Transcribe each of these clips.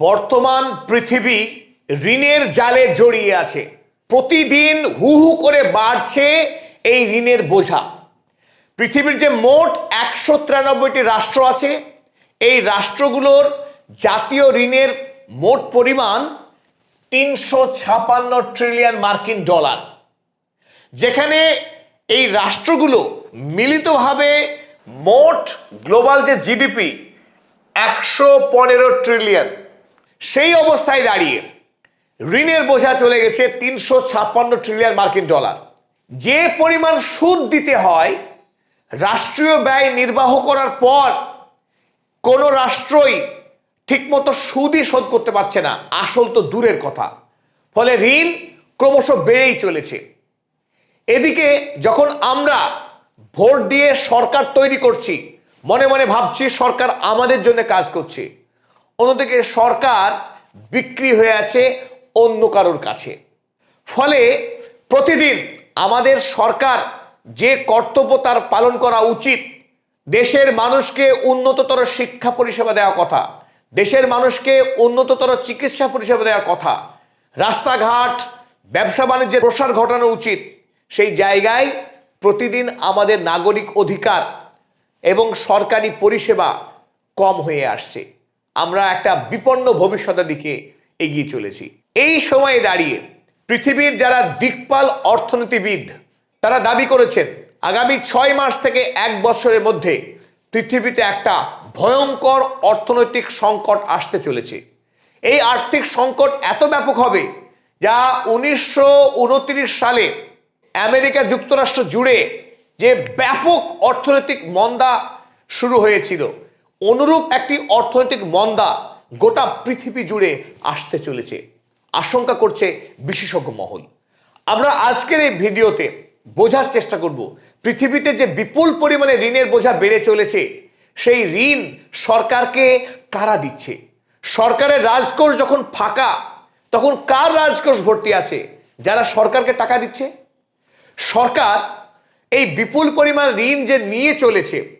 বর্তমান পৃথিবী ঋণের জালে জড়িয়ে আছে। প্রতিদিন হু হু করে বাড়ছে এই ঋণের বোঝা। পৃথিবীর যে মোট একশো তিরানব্বইটি রাষ্ট্র আছে, এই রাষ্ট্রগুলোর জাতীয় ঋণের মোট পরিমাণ তিনশো ছাপান্ন ট্রিলিয়ন মার্কিন ডলার। যেখানে এই রাষ্ট্রগুলো মিলিতভাবে মোট গ্লোবাল যে জিডিপি, একশো পনেরো ট্রিলিয়ন। সেই অবস্থায় দাঁড়িয়ে ঋণের বোঝা চলে গেছে তিনশো ছাপ্পান্ন ট্রিলিয়ন মার্কিন ডলার যে পরিমাণ সুদ দিতে হয়, রাষ্ট্রীয় ব্যয় নির্বাহ করার পর কোনো রাষ্ট্রই ঠিকমতো সুদই শোধ করতে পারছে না। আসল তো দূরের কথা। ফলে ঋণ ক্রমশ বেড়েই চলেছে। এদিকে যখন আমরা ভোট দিয়ে সরকার তৈরি করছি, মনে মনে ভাবছি সরকার আমাদের জন্য কাজ করছে। অন্যদিকে সরকার বিক্রি হয়ে আছে অন্য কারোর কাছে। ফলে প্রতিদিন আমাদের সরকার যে কর্তব্য তার পালন করা উচিত, দেশের মানুষকে উন্নততর শিক্ষা পরিষেবা দেওয়া কথা, দেশের মানুষকে উন্নততর চিকিৎসা পরিষেবা দেওয়ার কথা, রাস্তাঘাট, ব্যবসা বাণিজ্যের প্রসার ঘটানো উচিত, সেই জায়গায় প্রতিদিন আমাদের নাগরিক অধিকার এবং সরকারি পরিষেবা কম হয়ে আসছে। আমরা একটা বিপন্ন ভবিষ্যতের দিকে এগিয়ে চলেছি। এই সময়ে দাঁড়িয়ে পৃথিবীর যারা দিকপাল অর্থনীতিবিদ, তারা দাবি করেছেন, আগামী ছয় মাস থেকে এক বছরের মধ্যে পৃথিবীতে একটা ভয়ঙ্কর অর্থনৈতিক সংকট আসতে চলেছে। এই আর্থিক সংকট এত ব্যাপক হবে যা উনিশশো উনত্রিশ সালে আমেরিকা যুক্তরাষ্ট্র জুড়ে যে ব্যাপক অর্থনৈতিক মন্দা শুরু হয়েছিল। অনুরূপ একটি অর্থনৈতিক মন্দা গোটা পৃথিবী জুড়ে আসতে চলেছে। আশঙ্কা করছে বিশেষজ্ঞ মহল। আমরা আজকের এই ভিডিওতে বোঝার চেষ্টা করব, পৃথিবীতে যে বিপুল পরিমাণে ঋণের বোঝা বেড়ে চলেছে, সেই ঋণ সরকারকে কারা দিচ্ছে? সরকারের রাজকোষ যখন ফাঁকা, তখন কার রাজকোষ ভর্তি আছে? যারা সরকারকে টাকা দিচ্ছে? সরকার এই বিপুল পরিমাণ ঋণ যে নিয়ে চলেছে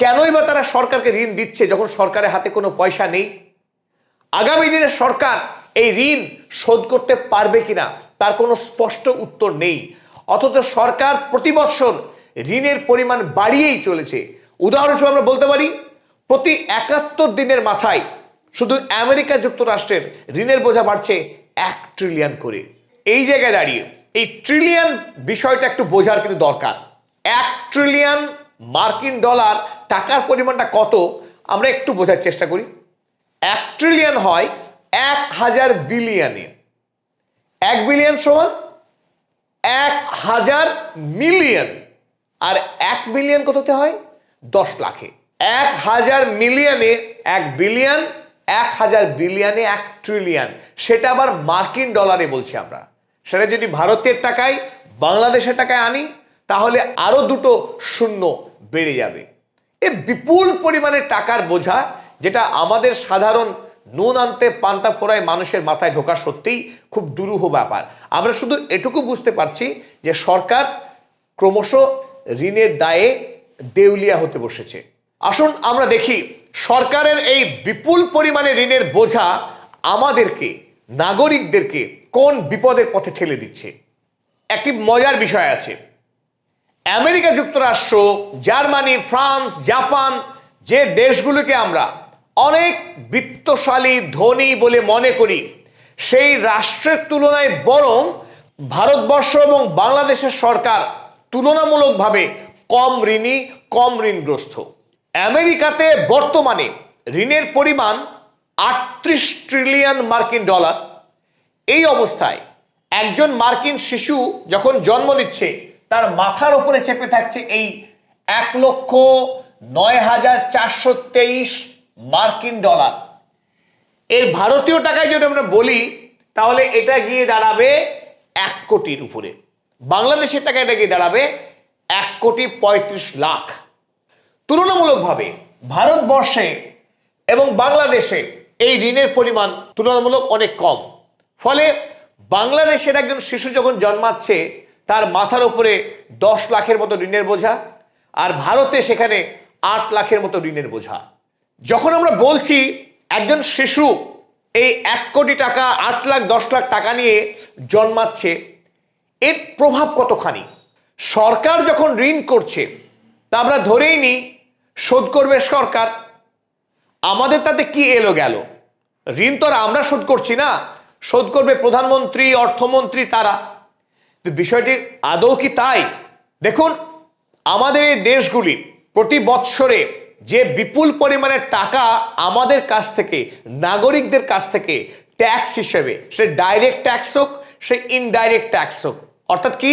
কেনই বা তারা সরকারকে ঋণ দিচ্ছে যখন সরকারের হাতে কোনো পয়সা নেই? আগামী দিনে সরকার এই ঋণ শোধ করতে পারবে কিনা তার কোনো স্পষ্ট উত্তর নেই। অথচ সরকার প্রতি বৎসর ঋণের পরিমাণ বাড়িয়েই চলেছে। উদাহরণস্বরূপ আমরা বলতে পারি, প্রতি একাত্তর দিনের মাথায় শুধু আমেরিকা যুক্তরাষ্ট্রের ঋণের বোঝা বাড়ছে এক ট্রিলিয়ন করে। এই জায়গায় দাঁড়িয়ে, এই ট্রিলিয়ন বিষয়টা একটু বোঝার কিন্তু দরকার। এক ট্রিলিয়ন মার্কিন ডলার টাকার পরিমাণটা কত? আমরা একটু বোঝার চেষ্টা করি। এক ট্রিলিয়ন হয় এক হাজার বিলিয়নে এক বিলিয়ন সমান এক হাজার মিলিয়ন আর এক বিলিয়ন কততে হয়? দশ লাখে। এক হাজার মিলিয়নে এক বিলিয়ন এক হাজার বিলিয়নে এক ট্রিলিয়ন সেটা আবার মার্কিন ডলারে বলছি আমরা। সেটা যদি ভারতের টাকায় বাংলাদেশের টাকায় আনি, তাহলে আরও দুটো শূন্য বেড়ে যাবে। এ বিপুল পরিমাণে টাকার বোঝা যেটা আমাদের সাধারণ নুন আনতে, পান্তা ফোড়ায় মানুষের মাথায় ঢোকা সত্যিই খুব দুরূহ ব্যাপার। আমরা শুধু এটুকু বুঝতে পারছি যে সরকার ক্রমশ ঋণের দায়ে দেউলিয়া হতে বসেছে। আসুন আমরা দেখি, সরকারের এই বিপুল পরিমাণে ঋণের বোঝা আমাদেরকে, নাগরিকদেরকে কোন বিপদের পথে ঠেলে দিচ্ছে? একটি মজার বিষয় আছে। আমেরিকা যুক্তরাষ্ট্র, জার্মানি, ফ্রান্স, জাপান, যে দেশগুলোকে আমরা অনেক বিত্তশালী, ধনী বলে মনে করি, সেই রাষ্ট্রের তুলনায় বরং ভারতবর্ষ এবং বাংলাদেশের সরকার তুলনামূলকভাবে কম ঋণী, কম ঋণগ্রস্ত। আমেরিকাতে বর্তমানে ঋণের পরিমাণ আটত্রিশ ট্রিলিয়ন মার্কিন ডলার। এই অবস্থায় একজন মার্কিন শিশু যখন জন্ম নিচ্ছে তার মাথার উপরে চেপে থাকছে এই এক লক্ষ নয় হাজার চারশো তেইশ মার্কিন ডলার। এর ভারতীয় টাকায় যদি আমরা বলি, তাহলে এটা গিয়ে দাঁড়াবে এক কোটির উপরে। বাংলাদেশের টাকা এটা গিয়ে দাঁড়াবে এক কোটি পঁয়ত্রিশ লাখ। তুলনামূলকভাবে ভারতবর্ষে এবং বাংলাদেশে এই ঋণের পরিমাণ তুলনামূলক অনেক কম। ফলে বাংলাদেশের একজন শিশু যখন জন্মাচ্ছে তার মাথার উপরে দশ লাখের মতো ঋণের বোঝা আর ভারতে সেখানে আট লাখের মতো ঋণের বোঝা। যখন আমরা বলছি একজন শিশু এই এক কোটি টাকা, আট লাখ, দশ লাখ টাকা নিয়ে জন্মাচ্ছে, এর প্রভাব কতখানি? সরকার যখন ঋণ করছে, তা আমরা ধরেই নিই, শোধ করবে সরকার। আমাদের তাতে কি এলো গেল? ঋণ তো আর আমরা শোধ করছি না। শোধ করবে প্রধানমন্ত্রী, অর্থমন্ত্রী তারা। তো বিষয়টি আদৌ কি তাই? দেখুন, আমাদের এই দেশগুলি প্রতি বৎসরে যে বিপুল পরিমাণে টাকা আমাদের কাছ থেকে, নাগরিকদের কাছ থেকে ট্যাক্স হিসেবে, সে ডাইরেক্ট ট্যাক্স হোক, সে ইনডাইরেক্ট ট্যাক্স হোক, অর্থাৎ কি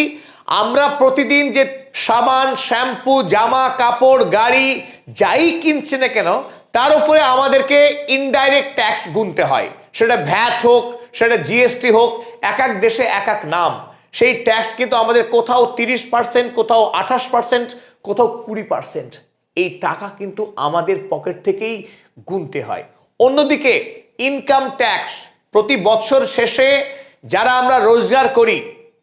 আমরা প্রতিদিন যে সাবান শ্যাম্পু জামা, কাপড়, গাড়ি যাই কিনছে না কেন, তার উপরে আমাদেরকে ইনডাইরেক্ট ট্যাক্স গুনতে হয়। সেটা ভ্যাট হোক, সেটা জিএসটি হোক, এক এক দেশে এক এক নাম। সেই ট্যাক্স কিন্তু আমাদের কোথাও তিরিশ পার্সেন্ট কোথাও আঠাশ পার্সেন্ট কোথাও কুড়ি পার্সেন্ট এই টাকা কিন্তু আমাদের পকেট থেকেই গুনতে হয়। অন্যদিকে ইনকাম ট্যাক্স প্রতি বছর শেষে যারা আমরা রোজগার করি,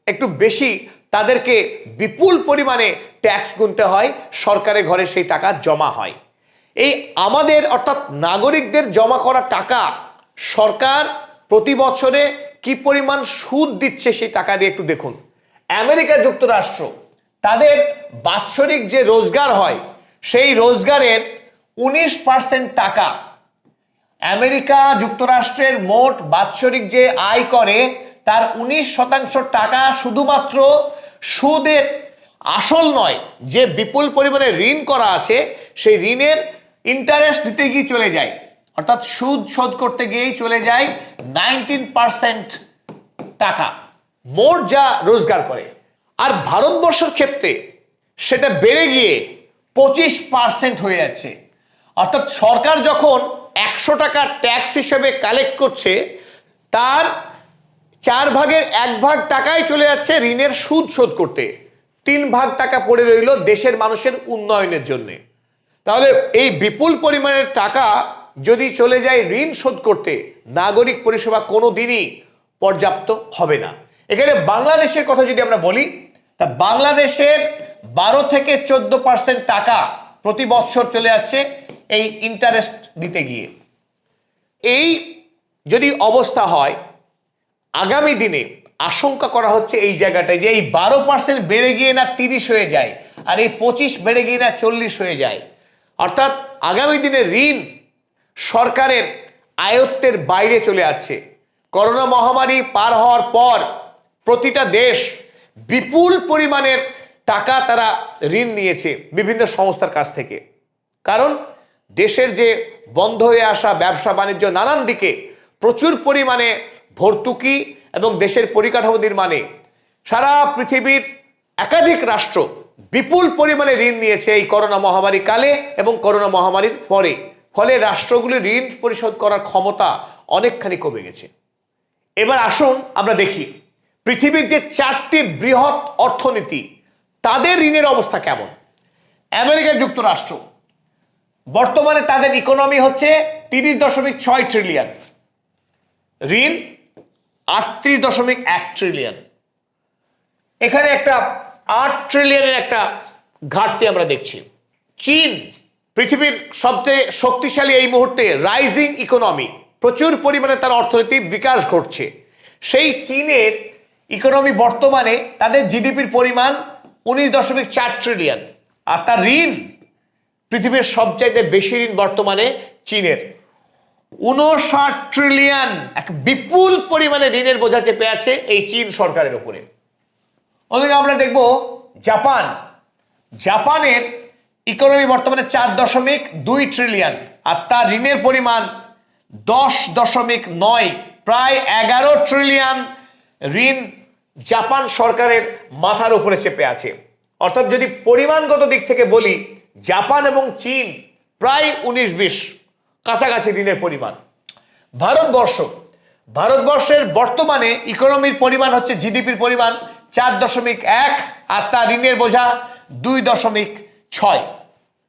একটু বেশি, তাদেরকে বিপুল পরিমাণে ট্যাক্স গুনতে হয়, সরকারের ঘরে সেই টাকা জমা হয়। এই আমাদের অর্থাৎ নাগরিকদের জমা করা টাকা সরকার প্রতি বছরে কি পরিমাণ সুদ দিচ্ছে সেই টাকা দিয়ে একটু দেখুন। আমেরিকা যুক্তরাষ্ট্র, তাদের বাৎসরিক যে রোজগার হয়, সেই রোজগারের উনিশ পার্সেন্ট টাকা আমেরিকা যুক্তরাষ্ট্রের মোট বাৎসরিক যে আয় করে, তার উনিশ শতাংশ টাকা শুধুমাত্র সুদের আসল নয়, যে বিপুল পরিমাণে ঋণ করা আছে, সেই ঋণের ইন্টারেস্ট দিতে গিয়ে চলে যায়। অর্থাৎ সুদ শোধ করতে গিয়েই চলে যায় নাইনটিন পার্সেন্ট টাকা মোট যা রোজগার করে। আর ভারতবর্ষের ক্ষেত্রে সেটা বেড়ে গিয়ে পঁচিশ পার্সেন্ট হয়ে যাচ্ছে। অর্থাৎ সরকার যখন একশো টাকা ট্যাক্স হিসেবে কালেক্ট করছে, তার চার ভাগের এক ভাগ টাকাই চলে যাচ্ছে ঋণের সুদ শোধ করতে। তিন ভাগ টাকা পড়ে রইল দেশের মানুষের উন্নয়নের জন্য। তাহলে এই বিপুল পরিমাণের টাকা যদি চলে যায় ঋণ শোধ করতে, নাগরিক পরিষেবা কোনো দিনই পর্যাপ্ত হবে না। এখানে বাংলাদেশের কথা যদি আমরা বলি, তা বাংলাদেশের বারো থেকে চোদ্দ পার্সেন্ট টাকা প্রতি বছর চলে যাচ্ছে এই ইন্টারেস্ট দিতে গিয়ে। এই যদি অবস্থা হয়, আগামী দিনে আশঙ্কা করা হচ্ছে এই জায়গাটায় যে এই বারো পার্সেন্ট বেড়ে গিয়ে না তিরিশ হয়ে যায়, আর এই পঁচিশ বেড়ে গিয়ে না চল্লিশ হয়ে যায়। অর্থাৎ আগামী দিনে ঋণ সরকারের আয়ত্তের বাইরে চলে যাচ্ছে। করোনা মহামারী পার হওয়ার পর প্রতিটা দেশ বিপুল পরিমাণের টাকা তারা ঋণ নিয়েছে বিভিন্ন সংস্থার কাছ থেকে। কারণ দেশের যে বন্ধ হয়ে আসা ব্যবসা বাণিজ্য নানান দিকে প্রচুর পরিমাণে ভর্তুকি এবং দেশের পরিকাঠামো নির্মাণে সারা পৃথিবীর একাধিক রাষ্ট্র বিপুল পরিমাণে ঋণ নিয়েছে এই করোনা মহামারী কালে এবং করোনা মহামারীর পরে। ফলে রাষ্ট্রগুলি ঋণ পরিশোধ করার ক্ষমতা অনেকখানি কমে গেছে। এবার আসুন আমরা দেখি, পৃথিবীর যে চারটি বৃহৎ অর্থনীতি, তাদের ঋণের অবস্থা কেমন? আমেরিকা যুক্তরাষ্ট্র, বর্তমানে তাদের ইকোনমি হচ্ছে তিরিশ দশমিক ছয় ট্রিলিয়ন ঋণ আটত্রিশ দশমিক এক ট্রিলিয়ন এখানে একটা আট ট্রিলিয়নের একটা ঘাটতি আমরা দেখছি। চীন পৃথিবীর সবচেয়ে শক্তিশালী এই মুহূর্তে রাইজিং ইকোনমি প্রচুর পরিমাণে তার অর্থনৈতিক বিকাশ ঘটছে। সেই চীনের ইকোনমি বর্তমানে তাদের জিডিপির পরিমাণ উনিশ দশমিক চার ট্রিলিয়ন আর তার ঋণ পৃথিবীর সবচাইতে বেশি ঋণ বর্তমানে চীনের। উনষাট ট্রিলিয়ন এক বিপুল পরিমাণে ঋণের বোঝা চেপে আছে এই চীন সরকারের উপরে। অন্যদিকে আমরা দেখব জাপান। জাপানের ইকোনমি বর্তমানে চার দশমিক দুই ট্রিলিয়ন আর তার ঋণের পরিমাণ দশ দশমিক নয়, প্রায় এগারো ট্রিলিয়ন ঋণ জাপান সরকারের মাথার উপরে চেপে আছে। অর্থাৎ যদি পরিমাণগত দিক থেকে বলি, জাপান এবং চীন প্রায় উনিশ বিশ কাছাকাছি ঋণের পরিমাণ। ভারতবর্ষ, ভারতবর্ষের বর্তমানে ইকোনমির পরিমাণ হচ্ছে জিডিপির পরিমাণ চার দশমিক এক, আর তার ঋণের বোঝা দুই দশমিক ছয়,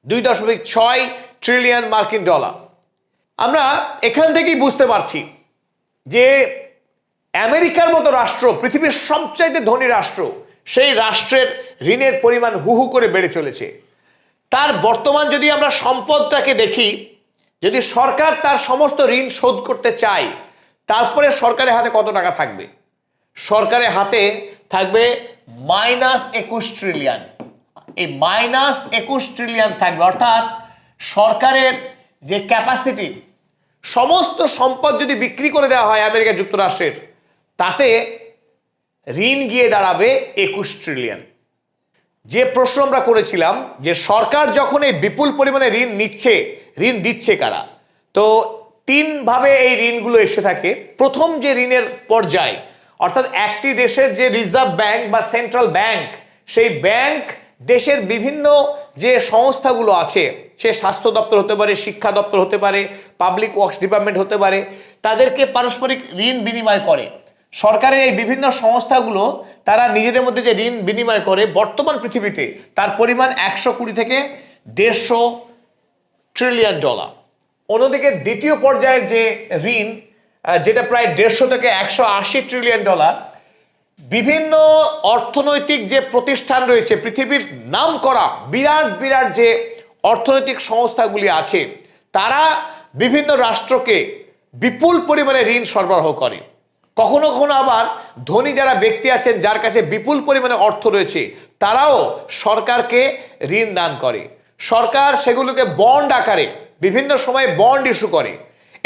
দুই দশমিক ছয় ট্রিলিয়ন মার্কিন ডলার আমরা এখান থেকেই বুঝতে পারছি যে আমেরিকার মতো রাষ্ট্র, পৃথিবীর সবচাইতে ধনী রাষ্ট্র, সেই রাষ্ট্রের ঋণের পরিমাণ হু হু করে বেড়ে চলেছে। তার বর্তমান যদি আমরা সম্পদটাকে দেখি, যদি সরকার তার সমস্ত ঋণ শোধ করতে চায়, তারপরে সরকারের হাতে কত টাকা থাকবে? সরকারের হাতে থাকবে মাইনাস একুশ ট্রিলিয়ন এই মাইনাস একুশ ট্রিলিয়ন থাকবে। অর্থাৎ সরকারের যে ক্যাপাসিটি সমস্ত সম্পদ যদি বিক্রি করে দেওয়া হয় আমেরিকা যুক্তরাষ্ট্রের, তাতে ঋণ গিয়ে দাঁড়াবে একুশ ট্রিলিয়ন যে প্রশ্ন আমরা করেছিলাম যে সরকার যখন এই বিপুল পরিমাণে ঋণ নিচ্ছে, ঋণ দিচ্ছে কারা? তো তিনভাবে এই ঋণগুলো এসে থাকে। প্রথম যে ঋণের পর্যায়, অর্থাৎ একটি দেশের যে রিজার্ভ ব্যাংক বা সেন্ট্রাল ব্যাংক, সেই ব্যাংক দেশের বিভিন্ন যে সংস্থাগুলো আছে, সে স্বাস্থ্য দপ্তর হতে পারে, শিক্ষা দপ্তর হতে পারে পাবলিক ওয়ার্কস ডিপার্টমেন্ট হতে পারে, তাদেরকে পারস্পরিক ঋণ বিনিময় করে। সরকারের এই বিভিন্ন সংস্থাগুলো, তারা নিজেদের মধ্যে যে ঋণ বিনিময় করে, বর্তমান পৃথিবীতে তার পরিমাণ একশো কুড়ি থেকে দেড়শো ট্রিলিয়ন ডলার অন্যদিকে দ্বিতীয় পর্যায়ের যে ঋণ যেটা প্রায় দেড়শো থেকে একশো আশি ট্রিলিয়ন ডলার বিভিন্ন অর্থনৈতিক যে প্রতিষ্ঠান রয়েছে, পৃথিবীর নাম করা বিরাট বিরাট যে অর্থনৈতিক সংস্থাগুলি আছে, তারা বিভিন্ন রাষ্ট্রকে বিপুল পরিমাণে ঋণ সরবরাহ করে। কখনো কখনো আবার ধনী যারা ব্যক্তি আছেন, যার কাছে বিপুল পরিমাণে অর্থ রয়েছে, তারাও সরকারকে ঋণ দান করে। সরকার সেগুলোকে বন্ড আকারে, বিভিন্ন সময় বন্ড ইস্যু করে।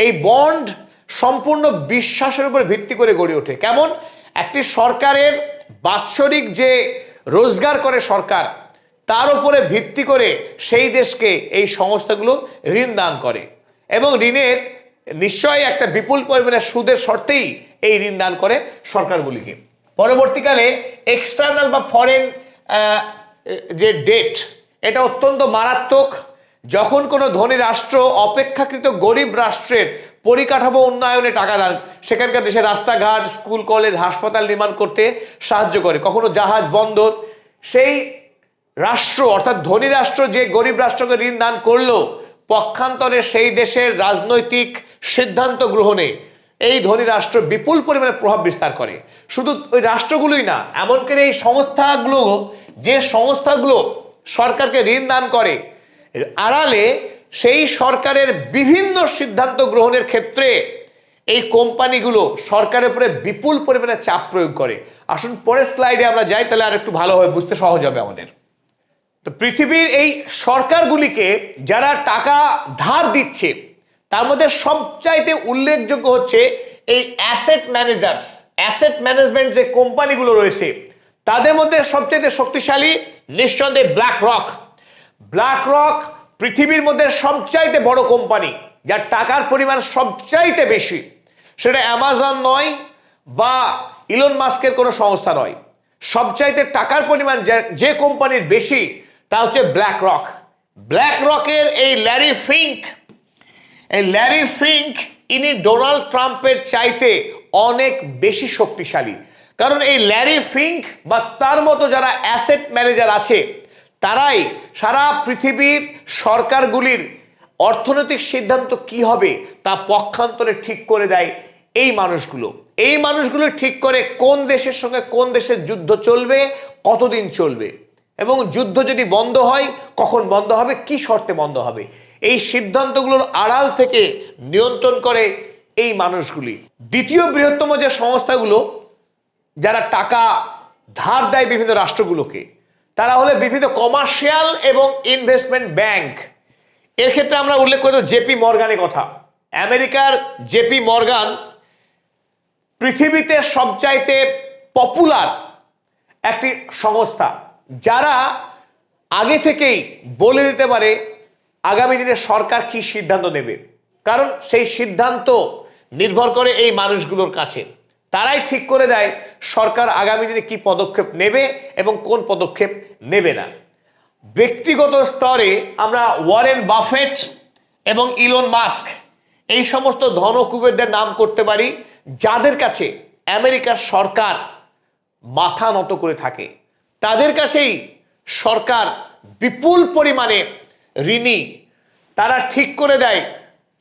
এই বন্ড সম্পূর্ণ বিশ্বাসের উপর ভিত্তি করে গড়ে ওঠে। কেমন? একটি সরকারের বাৎসরিক যে রোজগার করে সরকার, তার উপরে ভিত্তি করে সেই দেশকে এই সংস্থাগুলো ঋণ দান করে। এবং ঋণের নিশ্চয়ই একটা বিপুল পরিমাণে সুদের শর্তেই এই ঋণ দান করে সরকারগুলিকে। পরবর্তীকালে এক্সটার্নাল বা ফরেন যে ডেট এটা অত্যন্ত মারাত্মক যখন কোনো ধনী রাষ্ট্র অপেক্ষাকৃত গরিব রাষ্ট্রের পরিকাঠামো উন্নয়নে টাকা দান, সেখানকার দেশে রাস্তাঘাট, স্কুল, কলেজ, হাসপাতাল নির্মাণ করতে সাহায্য করে, কখনো জাহাজ, বন্দর, সেই রাষ্ট্র, অর্থাৎ ধনী রাষ্ট্র যে গরিব রাষ্ট্রকে ঋণ দান করল, পক্ষান্তরে সেই দেশের রাজনৈতিক সিদ্ধান্ত গ্রহণে এই ধনী রাষ্ট্র বিপুল পরিমাণে প্রভাব বিস্তার করে। শুধু ওই রাষ্ট্রগুলোই না, এমনকি এই সংস্থাগুলো, যে সংস্থাগুলো সরকারকে ঋণ দান করে আড়ালে সেই সরকারের বিভিন্ন সিদ্ধান্ত গ্রহণের ক্ষেত্রে এই কোম্পানিগুলো সরকারের উপরে বিপুল পরিমাণে চাপ প্রয়োগ করে। আসুন পরের স্লাইডে আমরা যাই, তাহলে আর একটু ভালো ভালোভাবে বুঝতে সহজ হবে আমাদের। তো পৃথিবীর এই সরকারগুলিকে যারা টাকা ধার দিচ্ছে, তার মধ্যে সবচাইতে উল্লেখযোগ্য হচ্ছে এই অ্যাসেট ম্যানেজার্স অ্যাসেট ম্যানেজমেন্ট যে কোম্পানিগুলো রয়েছে, তাদের মধ্যে সবচাইতে শক্তিশালী নিঃসন্দেহে ব্ল্যাক রক ব্ল্যাক রক পৃথিবীর মধ্যে সবচাইতে বড় কোম্পানি, যার টাকার পরিমাণ সবচাইতে বেশি। সেটা অ্যামাজন নয় বা ইলন মাস্কের কোনো সংস্থা নয়। সবচাইতে টাকার পরিমাণ যে- কোম্পানির বেশি, তা হচ্ছে ব্ল্যাক রক ব্ল্যাক রকের এই ল্যারি ফিঙ্ক এই ল্যারি ফিঙ্ক ইনি ডোনাল্ড ট্রাম্পের চাইতে অনেক বেশি শক্তিশালী। কারণ এই ল্যারি ফিঙ্ক বা তার মতো যারা অ্যাসেট ম্যানেজার আছে তারাই সারা পৃথিবীর সরকারগুলির অর্থনৈতিক সিদ্ধান্ত কি হবে তা পক্ষান্তরে ঠিক করে দেয় এই মানুষগুলো। এই মানুষগুলো ঠিক করে কোন দেশের সঙ্গে কোন দেশের যুদ্ধ চলবে, কতদিন চলবে? এবং যুদ্ধ যদি বন্ধ হয়, কখন বন্ধ হবে, কি শর্তে বন্ধ হবে? এই সিদ্ধান্তগুলোর আড়াল থেকে নিয়ন্ত্রণ করে এই মানুষগুলি। দ্বিতীয় বৃহত্তম যে সংস্থাগুলো, যারা টাকা ধার দেয় বিভিন্ন রাষ্ট্রগুলোকে তারা হলে বিভিন্ন কমার্শিয়াল এবং ইনভেস্টমেন্ট ব্যাংক। এর ক্ষেত্রে আমরা উল্লেখ করি জেপি মর্গানের কথা। আমেরিকার জেপি মর্গান পৃথিবীতে সবচাইতে পপুলার একটি সংস্থা, যারা আগে থেকেই বলে দিতে পারে আগামী দিনে সরকার কি সিদ্ধান্ত নেবে। কারণ সেই সিদ্ধান্ত নির্ভর করে এই মানুষগুলোর কাছে। তারাই ঠিক করে দেয় সরকার আগামী দিনে কি পদক্ষেপ নেবে এবং কোন পদক্ষেপ নেবে না। ব্যক্তিগত স্তরে আমরা ওয়ারেন বাফেট এবং ইলন মাস্ক এই সমস্ত ধনকুবেরদের নাম করতে পারি, যাদের কাছে আমেরিকার সরকার মাথা নত করে থাকে। তাদের কাছেই সরকার বিপুল পরিমাণে ঋণী। তারা ঠিক করে দেয়,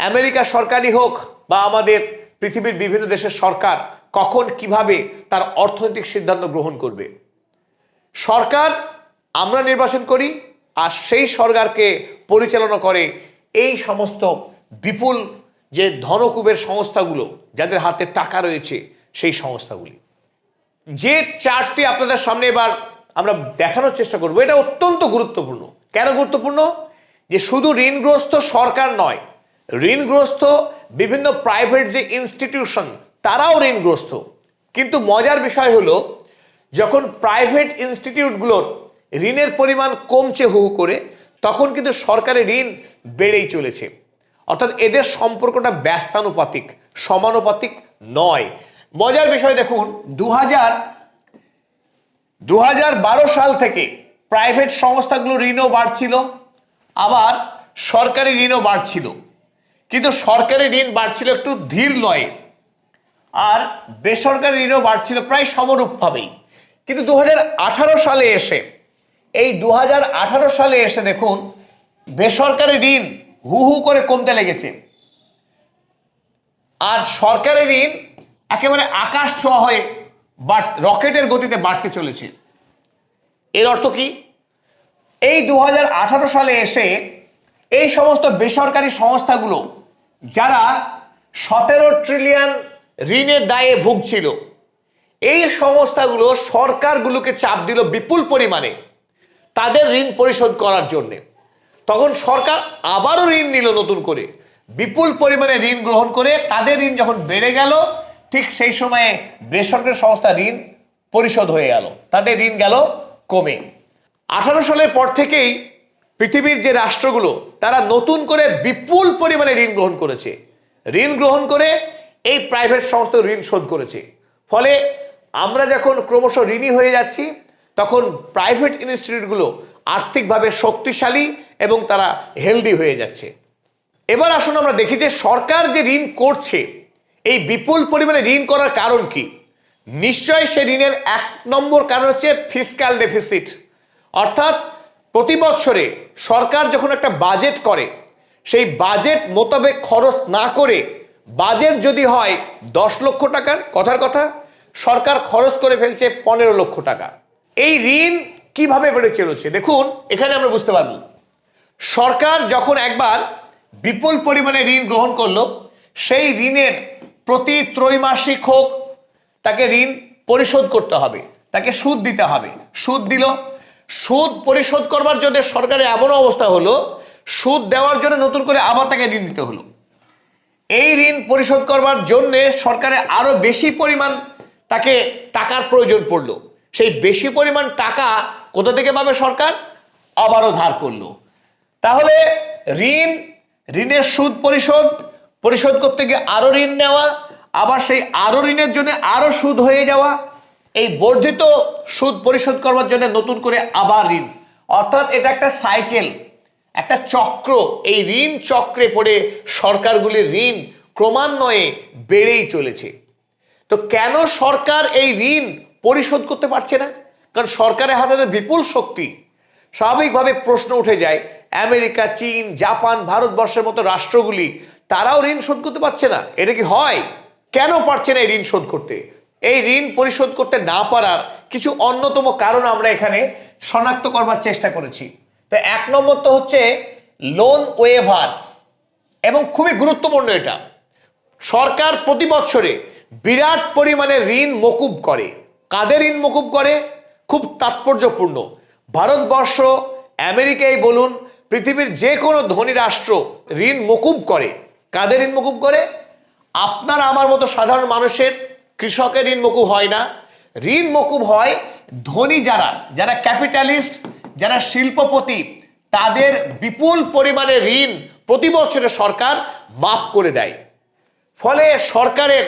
আমেরিকা সরকারই হোক বা আমাদের পৃথিবীর বিভিন্ন দেশের সরকার কখন কীভাবে তার অর্থনৈতিক সিদ্ধান্ত গ্রহণ করবে। সরকার আমরা নির্বাচন করি আর সেই সরকারকে পরিচালনা করে এই সমস্ত বিপুল যে ধনকুবের সংস্থাগুলো যাদের হাতে টাকা রয়েছে সেই সংস্থাগুলি। যে চারটি আপনাদের সামনে এবার আমরা দেখানোর চেষ্টা করব, এটা অত্যন্ত গুরুত্বপূর্ণ। কেন গুরুত্বপূর্ণ? যে শুধু ঋণগ্রস্ত সরকার নয়, ঋণগ্রস্ত বিভিন্ন প্রাইভেট যে ইনস্টিটিউশন তারাও ঋণগ্রস্ত। কিন্তু মজার বিষয় হলো, যখন প্রাইভেট ইনস্টিটিউটগুলোর ঋণের পরিমাণ কমছে হু করে, তখন কিন্তু সরকারের ঋণ বেড়েই চলেছে। অর্থাৎ এদের সম্পর্কটা ব্যস্তানুপাতিক, সমানুপাতিক নয়। মজার বিষয় দেখুন দু হাজার দু সাল থেকে প্রাইভেট সংস্থাগুলো ঋণও বাড়ছিল, আবার সরকারি ঋণও বাড়ছিল। কিন্তু সরকারি ঋণ বাড়ছিল একটু ধীর লয়ে। আর বেসরকারি ঋণও বাড়ছিল প্রায় সমরূপভাবেই। কিন্তু দু হাজার আঠারো সালে এসে, এই দু হাজার আঠারো সালে এসে দেখুন, বেসরকারি ঋণ হু হু করে কমতে লেগেছে। আর সরকারি ঋণ একেবারে আকাশ ছোঁয়া হয়ে রকেটের গতিতে বাড়তে চলেছে। এর অর্থ কি? এই দু হাজার আঠারো সালে এসে এই সমস্ত বেসরকারি সংস্থাগুলো, যারা সতেরো ট্রিলিয়ন ঋণের দায়ে ভুগছিল। এই সংস্থাগুলো সরকারগুলোকে চাপ দিল বিপুল পরিমাণে তাদের ঋণ পরিশোধ করার জন্যে। তখন সরকার আবারও ঋণ নিল নতুন করে। বিপুল পরিমাণে ঋণ গ্রহণ করে তাদের ঋণ যখন বেড়ে গেল, ঠিক সেই সময়ে বেসরকারি সংস্থা ঋণ পরিশোধ হয়ে গেল। তাদের ঋণ গেল কমে। আঠারো সালের পর থেকেই পৃথিবীর যে রাষ্ট্রগুলো, তারা নতুন করে বিপুল পরিমাণে ঋণ গ্রহণ করেছে। ঋণ গ্রহণ করে এই প্রাইভেট সংস্থা ঋণ শোধ করেছে। ফলে আমরা যখন ক্রমশ ঋণী হয়ে যাচ্ছি, তখন প্রাইভেট ইনস্টিটিউটগুলো আর্থিকভাবে শক্তিশালী এবং তারা হেলদি হয়ে যাচ্ছে। এবার আসুন আমরা দেখি যে সরকার যে ঋণ করছে, এই বিপুল পরিমাণে ঋণ করার কারণ কি? নিশ্চয় সে ঋণের এক নম্বর কারণ হচ্ছে ফিসক্যাল ডেফিসিট অর্থাৎ প্রতি বছরে সরকার যখন একটা বাজেট করে, সেই বাজেট মোতাবেক খরচ না করে বাজেট যদি হয় দশ লক্ষ টাকার, কথার কথা, সরকার খরচ করে ফেলছে পনেরো লক্ষ টাকা। এই ঋণ কীভাবে বেড়ে চলেছে? দেখুন, এখানে আমরা বুঝতে পারব। সরকার যখন একবার বিপুল পরিমাণে ঋণ গ্রহণ করল, সেই ঋণের প্রতি ত্রৈমাসিক হোক, তাকে ঋণ পরিশোধ করতে হবে, তাকে সুদ দিতে হবে। সুদ দিল। সুদ পরিশোধ করবার জন্য সরকারের এমন অবস্থা হলো, সুদ দেওয়ার জন্য নতুন করে আবার তাকে ঋণ দিতে হলো। এই ঋণ পরিশোধ করবার জন্য সরকারের আরও বেশি পরিমাণ তাকে টাকার প্রয়োজন পড়ল। সেই বেশি পরিমাণ টাকা কোথা থেকে পাবে সরকার? আবারও ধার করল। তাহলে ঋণ, ঋণের সুদ পরিশোধ পরিশোধ করতে গিয়ে আরও ঋণ নেওয়া, আবার সেই আরও ঋণের জন্য আরও সুদ হয়ে যাওয়া, এই বর্ধিত সুদ পরিশোধ করবার জন্য নতুন করে আবার ঋণ। অর্থাৎ এটা একটা সাইকেল। একটা চক্র, এই ঋণ চক্রে পড়ে সরকারগুলির ঋণ ক্রমান্বয়ে বেড়েই চলেছে। তো কেন সরকার এই ঋণ পরিশোধ করতে পারছে না? কারণ সরকারের হাতে তো বিপুল শক্তি। স্বাভাবিকভাবে প্রশ্ন উঠে যায়, আমেরিকা, চীন, জাপান, ভারতবর্ষের মতো রাষ্ট্রগুলি তারাও ঋণ শোধ করতে পারছে না। এটা কি হয়? কেন পারছে না এই ঋণ শোধ করতে? এই ঋণ পরিশোধ করতে না পারার কিছু অন্যতম কারণ আমরা এখানে শনাক্ত করবার চেষ্টা করেছি। তো এক নম্বর তো হচ্ছে লোন ওয়েভার এবং খুবই গুরুত্বপূর্ণ এটা। সরকার প্রতি বছরে বিরাট পরিমাণে ঋণ মকুব করে। কাদের ঋণ মকুব করে? খুব তাৎপর্যপূর্ণ। ভারতবর্ষ, আমেরিকাই বলুন, পৃথিবীর যে কোনো ধনী রাষ্ট্র ঋণ মকুব করে। কাদের ঋণ মকুব করে? আপনার আমার মতো সাধারণ মানুষের কৃষকের ঋণ মকুব হয় না। ঋণ মকুব হয় ধনী যারা যারা ক্যাপিটালিস্ট যারা শিল্পপতি, তাদের বিপুল পরিমাণে ঋণ প্রতি বছরে সরকার মাফ করে দেয়। ফলে সরকারের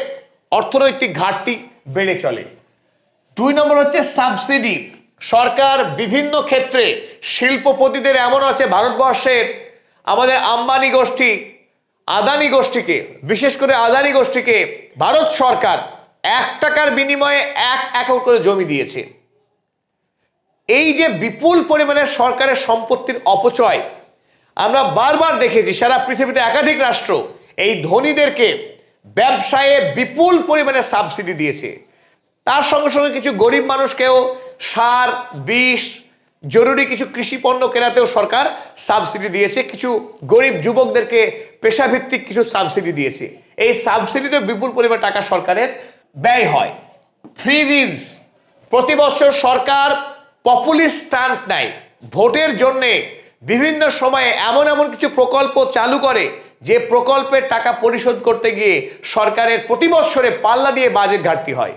অর্থনৈতিক ঘাটতি বেড়ে চলে। দুই নম্বর হচ্ছে সাবসিডি। সরকার বিভিন্ন ক্ষেত্রে শিল্পপতিদের এমন আছে ভারতবর্ষের, আমাদের আম্বানি গোষ্ঠী, আদানি গোষ্ঠীকে, বিশেষ করে আদানি গোষ্ঠীকে ভারত সরকার এক টাকার বিনিময়ে এক একর করে জমি দিয়েছে। এই যে বিপুল পরিমাণে সরকারের সম্পত্তির অপচয়, আমরা বারবার দেখেছি সারা পৃথিবীতে একাধিক রাষ্ট্র এই ধনীদেরকে ব্যবসায়ে বিপুল পরিমাণে সাবসিডি দিয়েছে। তার সঙ্গে সঙ্গে কিছু গরিব মানুষকেও সার, বিষ, জরুরি কিছু কৃষি পণ্য কেনাতেও সরকার সাবসিডি দিয়েছে। কিছু গরিব যুবকদেরকে পেশাভিত্তিক কিছু সাবসিডি দিয়েছে। এই সাবসিডিতে বিপুল পরিমাণ টাকা সরকারের ব্যয় হয়। ফ্রিভিজ প্রতি বছর সরকার পপুলিস্ট স্টান্ট নেয় ভোটের জন্যে বিভিন্ন সময়ে এমন এমন কিছু প্রকল্প চালু করে, যে প্রকল্পের টাকা পরিশোধ করতে গিয়ে সরকারের প্রতি বছরে পাল্লা দিয়ে বাজেট ঘাটতি হয়।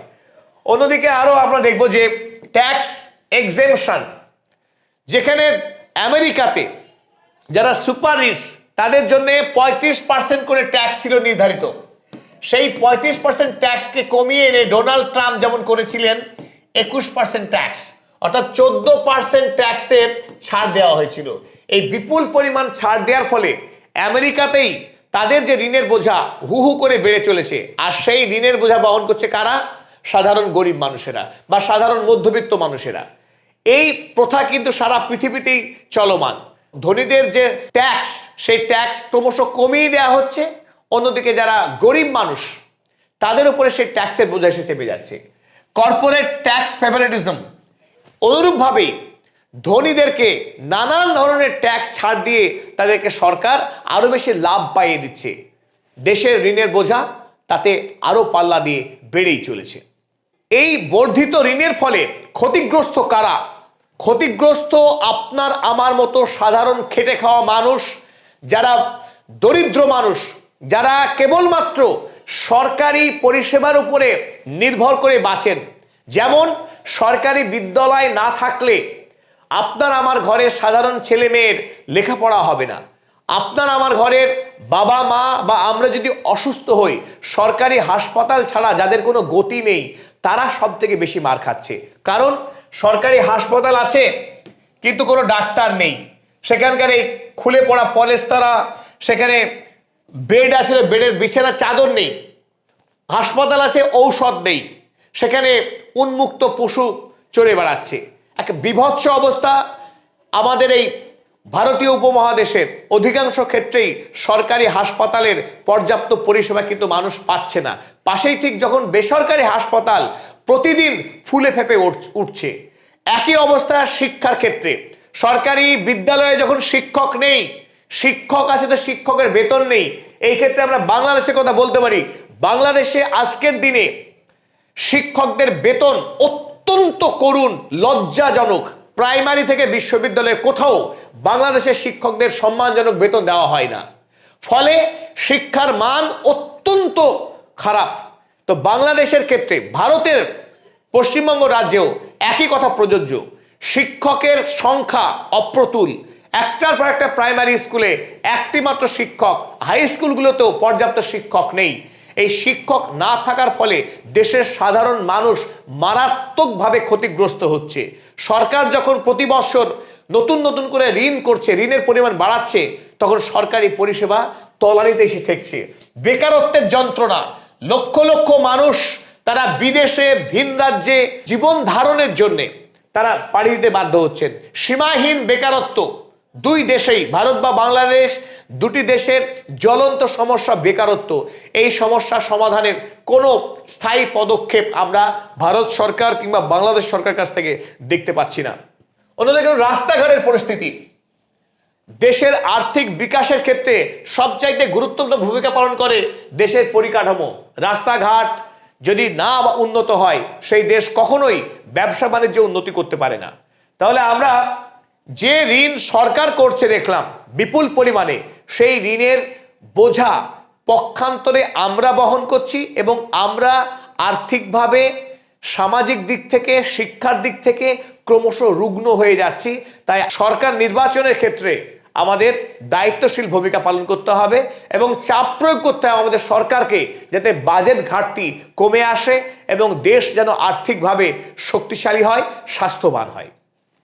অন্যদিকে আরও আমরা দেখব যে ট্যাক্স এক্সেমশন, যেখানে আমেরিকাতে যারা সুপার রিচ, তাদের জন্য পঁয়ত্রিশ পার্সেন্ট করে ট্যাক্স ছিল নির্ধারিত। সেই পঁয়ত্রিশ পার্সেন্ট ট্যাক্সকে কমিয়ে এনে ডোনাল্ড ট্রাম্প যেমন করেছিলেন, একুশ পার্সেন্ট ট্যাক্স। অর্থাৎ চোদ্দ পার্সেন্ট ট্যাক্সের ছাড় দেওয়া হয়েছিল। এই বিপুল পরিমাণ ছাড় দেওয়ার ফলে আমেরিকাতেই তাদের যে ঋণের বোঝা হু হু করে বেড়ে চলেছে। আর সেই ঋণের বোঝা বহন করছে কারা? সাধারণ গরিব মানুষেরা বা সাধারণ মধ্যবিত্ত মানুষেরা। এই প্রথা কিন্তু সারা পৃথিবীতেই চলমান। ধনীদের যে ট্যাক্স সেই ট্যাক্স ক্রমশ কমিয়ে দেওয়া হচ্ছে। অন্যদিকে যারা গরিব মানুষ, তাদের উপরে সেই ট্যাক্সের বোঝা এসে চেপে যাচ্ছে। কর্পোরেট ট্যাক্স ফেভারিটিজম অনুরূপভাবেই ধনীদেরকে নানান ধরনের ট্যাক্স ছাড় দিয়ে তাদেরকে সরকার আরও বেশি লাভ পাইয়ে দিচ্ছে। দেশের ঋণের বোঝা তাতে আরও পাল্লা দিয়ে বেড়েই চলেছে। এই বর্ধিত ঋণের ফলে ক্ষতিগ্রস্ত কারা? ক্ষতিগ্রস্ত আপনার আমার মতো সাধারণ খেটে খাওয়া মানুষ, যারা দরিদ্র মানুষ, যারা কেবলমাত্র সরকারি পরিষেবার উপরে নির্ভর করে বাঁচেন যেমন, সরকারি বিদ্যালয় না থাকলে আপনার আমার ঘরের সাধারণ ছেলে মেয়ের লেখাপড়া হবে না। আপনার আমার ঘরের বাবা মা বা আমরা যদি অসুস্থ হই, সরকারি হাসপাতাল ছাড়া যাদের কোনো গতি নেই, তারা সব থেকে বেশি মার খাচ্ছে। কারণ, সরকারি হাসপাতাল আছে, কিন্তু কোনো ডাক্তার নেই। সেখানকার এই খুলে পড়া পলেস্তারা, সেখানে বেড আছে, বেডের বিছানা চাদর নেই। হাসপাতাল আছে, ঔষধ নেই। সেখানে উন্মুক্ত পশু চড়ে বেড়াচ্ছে। এক বিভৎস অবস্থা আমাদের এই ভারতীয় উপমহাদেশের অধিকাংশ ক্ষেত্রেই সরকারি হাসপাতালের পর্যাপ্ত পরিষেবা কিন্তু মানুষ পাচ্ছে না। পাশেই ঠিক যখন বেসরকারি হাসপাতাল প্রতিদিন ফুলে ফেপে উঠ- উঠছে। একই অবস্থা শিক্ষার ক্ষেত্রে। সরকারি বিদ্যালয়ে যখন শিক্ষক নেই, শিক্ষক আছে তো শিক্ষকের বেতন নেই। এই ক্ষেত্রে আমরা বাংলাদেশের কথা বলতে পারি। বাংলাদেশে আজকের দিনে শিক্ষকদের বেতন অত্যন্ত করুণ, লজ্জাজনক। প্রাইমারি থেকে বিশ্ববিদ্যালয়ে কোথাও বাংলাদেশের শিক্ষকদের সম্মানজনক বেতন দেওয়া হয় না। ফলে শিক্ষার মান অত্যন্ত খারাপ। তো বাংলাদেশের ক্ষেত্রে ভারতের পশ্চিমবঙ্গ রাজ্যেও একই কথা প্রযোজ্য। শিক্ষকের সংখ্যা অপ্রতুল। একটার পর একটা প্রাইমারি স্কুলে একটি মাত্র শিক্ষক, হাই স্কুলগুলোতেও পর্যাপ্ত শিক্ষক নেই। এই শিক্ষক না থাকার ফলে দেশের সাধারণ মানুষ মারাত্মকভাবে ক্ষতিগ্রস্ত হচ্ছে। সরকার যখন প্রতি বছর নতুন নতুন করে ঋণ করছে, ঋণের পরিমাণ বাড়াচ্ছে, তখন সরকারি পরিষেবা তলানিতে এসে ঠেকছে। বেকারত্বের যন্ত্রণা। লক্ষ লক্ষ মানুষ তারা বিদেশে, ভিন রাজ্যে জীবন ধারণের জন্যে তারা পাড়ি দিতে বাধ্য হচ্ছেন। সীমাহীন বেকারত্ব। দুই দেশেই, ভারত বা বাংলাদেশ, দুটি দেশের জ্বলন্ত সমস্যা, বেকারত্ব। এই সমস্যা সমাধানের কোনো স্থায়ী পদক্ষেপ আমরা ভারত সরকার কিংবা বাংলাদেশ সরকার কাছ থেকে দেখতে পাচ্ছি না। অন্যদিকে রাস্তাঘাটের পরিস্থিতি। দেশের আর্থিক বিকাশের ক্ষেত্রে সবচাইতে গুরুত্বপূর্ণ ভূমিকা পালন করে দেশের পরিকাঠামো। রাস্তাঘাট যদি না উন্নত হয়, সেই দেশ কখনোই ব্যবসা বাণিজ্য উন্নতি করতে পারে না। তাহলে আমরা যে ঋণ সরকার করছে দেখলাম, বিপুল পরিমাণে, সেই ঋণের বোঝা পক্ষান্তরে আমরা বহন করছি এবং আমরা আর্থিকভাবে, সামাজিক দিক থেকে, শিক্ষার দিক থেকে ক্রমশ রুগ্ন হয়ে যাচ্ছি। তাই সরকার নির্বাচনের ক্ষেত্রে আমাদের দায়িত্বশীল ভূমিকা পালন করতে হবে এবং চাপ প্রয়োগ করতে হবে আমাদের সরকারকে যাতে বাজেট ঘাটতি কমে আসে এবং দেশ যেন আর্থিকভাবে শক্তিশালী হয়, স্বাস্থ্যবান হয়।